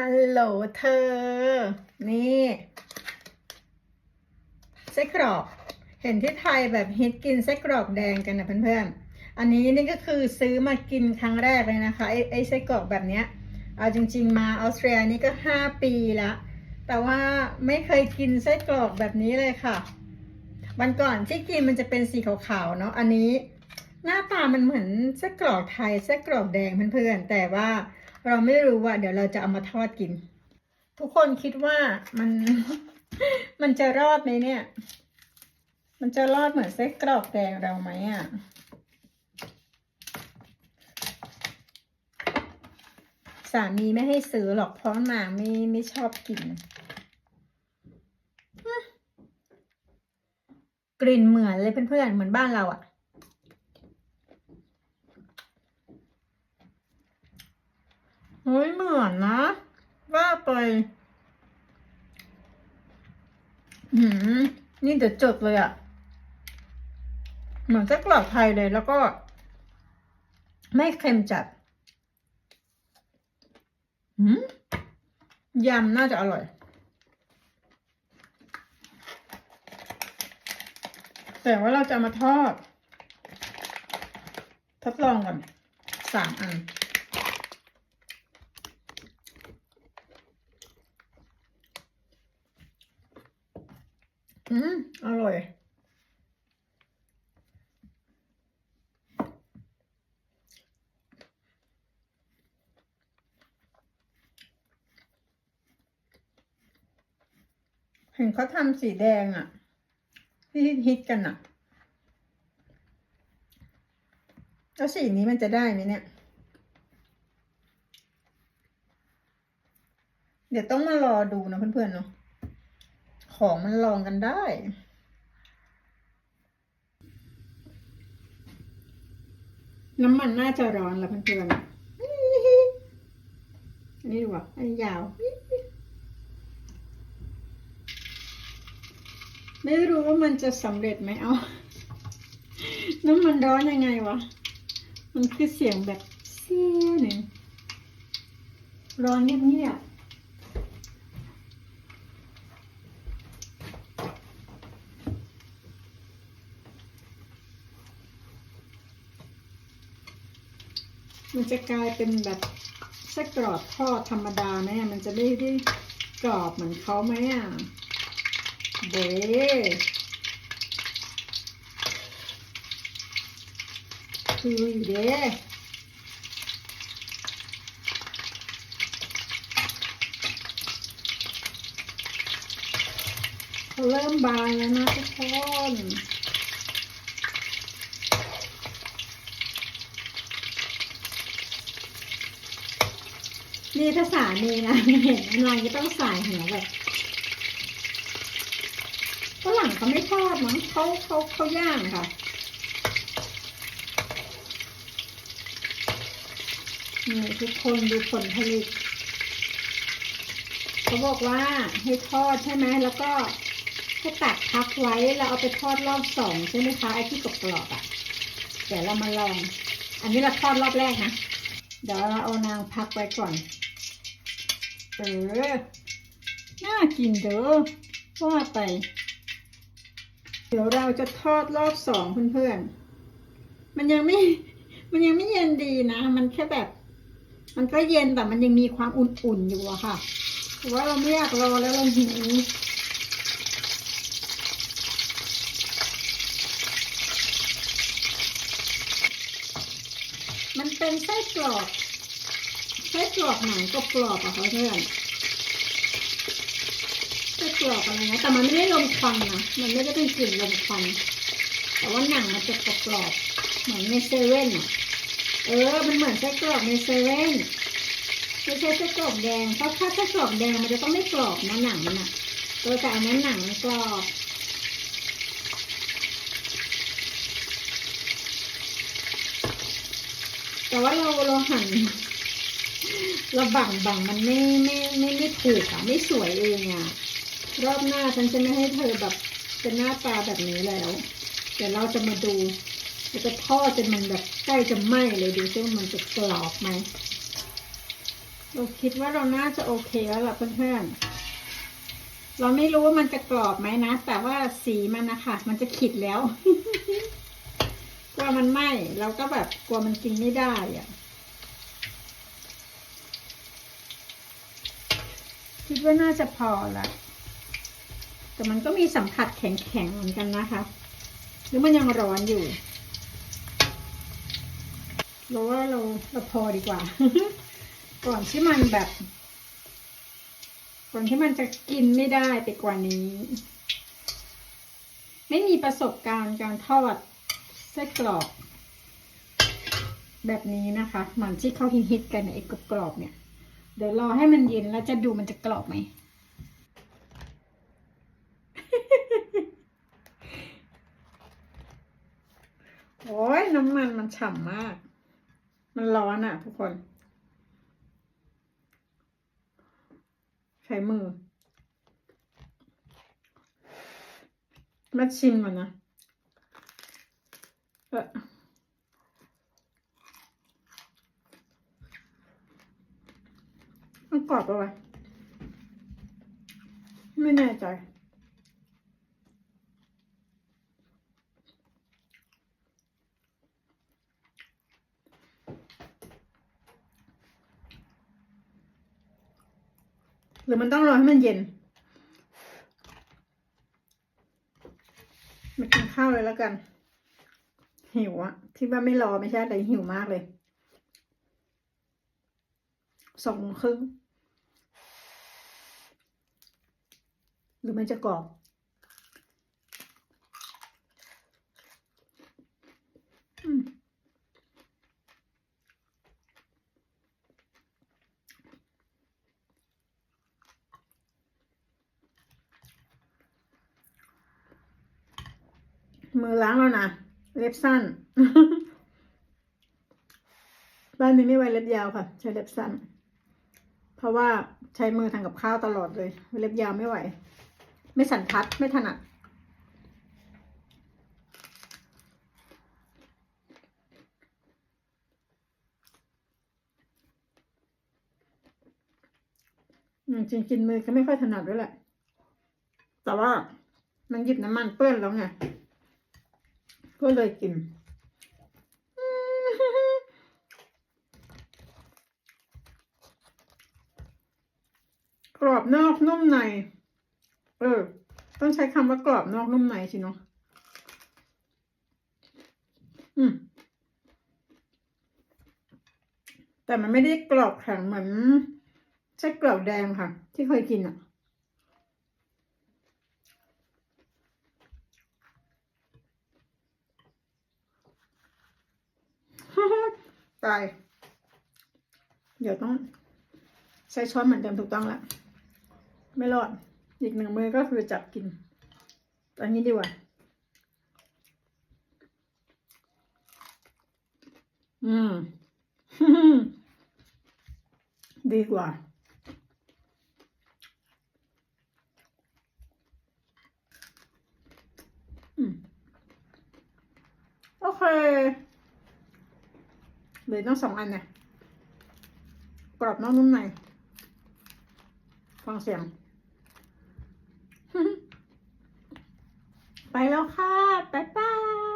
ฮัลโหลเธอ นี่ไส้กรอก เห็นที่ไทยแบบฮิตกินไส้กรอกแดงกันนะเพื่อนๆ อันนี้นี่ก็คือซื้อมากินครั้งแรกเลยนะคะ ไอ้ไอ้ไส้กรอกแบบเนี้ย เอาจริง ๆ มาออสเตรียนี่ก็ห้าปีละ แต่ว่าไม่เคยกินไส้กรอกแบบนี้เลยค่ะวันก่อนที่กินมันจะเป็นสีขาวๆเนาะ อันนี้หน้าตามันเหมือนไส้กรอกไทยไส้กรอกแดงเพื่อนๆ แต่ว่า เราไม่รู้ว่า เดี๋ยวเราจะเอามาทอดกิน ทุกคนคิดว่ามันมันจะรอดไหมเนี่ย มันจะรอดเหมือนไส้กรอกแดงเราไหมอะสามีไม่ให้ซื้อหรอกเพราะนางไม่ไม่ชอบกิน กลิ่นเหมือนเลยเพื่อนๆเหมือนบ้านเราอะ่ เฮ้ยเหมือนนะ ว่าไป หืม นี่เดี๋ยวจดเลยอะเหมือนไส้กรอกไทยเลยแล้วก็ ไม่เค็มจัด หืมยำน่าจะอร่อย แต่ว่าเราจะมาทอด ทดลองก่อนสามอัน อืม อร่อย เห็นเขาทำสีแดงอะ่ะ ที่ฮิตกันอะ่ะ แล้วสีนี้มันจะได้ไหมเนี่ย เดี๋ยวต้องมารอดูนะเพื่อนๆเนาะ ของมันลองกันได้ น้ำมันน่าจะร้อนแล้วเพื่อนๆอันนี้ดีกว่าอันนี้ยาว ไม่รู้ว่ามันจะสำเร็จไหมเอา น้ำมันร้อนยังไงวะ มันคือเสียงแบบเสี้ยหนึ่งร้อนเงียบๆ มันจะกลายเป็นแบบไส้กรอกทอดธรรมดาไหมมันจะไม่ได้กรอบเหมือนเขาไหมอะเด้คืออยู่เด้เขาเริ่มบานแล้วนะทุกคน นี่ถ้าสามีนะเห็นอะไรก็ต้องสายหัวแบบฝรั่งเขาไม่ชอบมั้งเขาเขาเขาย่างค่ะนี่ทุกคนดูผลผลิตเขาบอกว่าให้ทอดใช่ไหมแล้วก็ให้ตักพักไว้แล้วเอาไปทอดรอบสองใช่ไหมคะไอ้ที่กรอบๆอะเดี๋ยวเรามาลอง อันนี้เราทอดรอบแรกนะเดี๋ยวเราเอานางพักไว้ก่อน เออน่ากินเด้อว่าไป เดี๋ยวเราจะทอดรอบสองเพื่อนๆ มันยังไม่ มันยังไม่เย็นดีนะ มันแค่แบบ มันก็เย็นแต่มันยังมีความอุ่นๆอยู่อะค่ะแต่ว่าเราไม่อยากรอแล้วเราหิวมันเป็นไส้กรอก ไส้กรอกหนังกรอบๆอะค่ะเพื่อนไส้กรอกอะไรนะแต่มันไม่ได้ลมควันนะมันไม่ได้เป็นกลิ่นลมควันแต่ว่าหนังมันจะกรอบๆเหมือนในเซเว่นอะเออ มันเหมือนไส้กรอกในเซเว่นไม่ใช่ไส้กรอกแดง เพราะถ้าไส้กรอกแดงมันจะต้องไม่กรอบนะหนังมันอะตัวแต่อันนั้นหนังมันกรอบแต่ว่าเราเราหั่น เราบังบังมันไม่ไม่ไม่ไม่ถูกอะไม่สวยเองอะรอบหน้าฉันจะไม่ให้เธอแบบเป็นหน้าตาแบบนี้แล้วเดี๋ยวเราจะมาดูเราจะทอดจนมันแบบใกล้จะไหม้เลยดูซิว่ามันจะกรอบไหมเราคิดว่าเราน่าจะโอเคแล้วล่ะเพื่อนๆเราไม่รู้ว่ามันจะกรอบไหมนะ แต่ว่าสีมันนะคะมันจะขิดแล้วกลัวมันไหม้เราก็แบบกลัวมันกินไม่ได้อะ คิดว่าน่าจะพอละแต่มันก็มีสัมผัสแข็งๆเหมือนกันนะคะ หรือมันยังร้อนอยู่เราว่าเราเราพอดีกว่า ก่อนที่มันแบบ ก่อนที่มันจะกินไม่ได้ไปกว่านี้ ไม่มีประสบการณ์การทอดไส้กรอกแบบนี้นะคะ เหมือนที่เขาฮิตๆกันไอ้กรอบเนี่ย เดี๋ยวรอให้มันเย็นแล้วจะดูมันจะกรอบไหม โอ้ยน้ำมันมันฉ่ำมาก มันร้อนอะทุกคน ใช้มือ มาชิมก่อนนะ เออมัน กรอบปะวะไม่แน่ใจ หรือมันต้องรอให้มันเย็น มากินข้าวเลยแล้วกัน หิวอะที่ว่าไม่รอไม่ใช่แต่หิวมากเลยสองโมงครึ่ง รือมันจะกรอบมมือล้างแล้วนะ เล็บสั้น บ้านนี้ไม่ไว้เล็บยาวค่ะ ใช้เล็บสั้น เพราะว่าใช้มือทำกับข้าวตลอดเลย เล็บยาวไม่ไหว ไม่สันทัดไม่ถนัดอืมจริงกินมือก็ไม่ค่อยถนัดด้วยแหละ แต่ว่ามันหยิบน้ำมันเปื้อนแล้วไง ก็เลยกิน กรอบนอกนุ่มใน เออ ต้องใช้คำว่ากรอบนอกนุ่มในสิเนาะอืม แต่มันไม่ได้กรอบแข็งเหมือนไส้กรอกแดงค่ะ ที่เคยกินอะตาย เดี๋ยวต้องใช้ช้อนเหมือนเดิมถูกต้องแล้วไม่รอด อีกหนึ่งมือก็คือจับกินอันนี้ดีกว่า อืม ดีกว่า อืม โอเคเหลือต้องสองอันเนี่ยกรอบนอกนุ่มในฟังเสียง ไป แล้วค่ะ บ๊ายบาย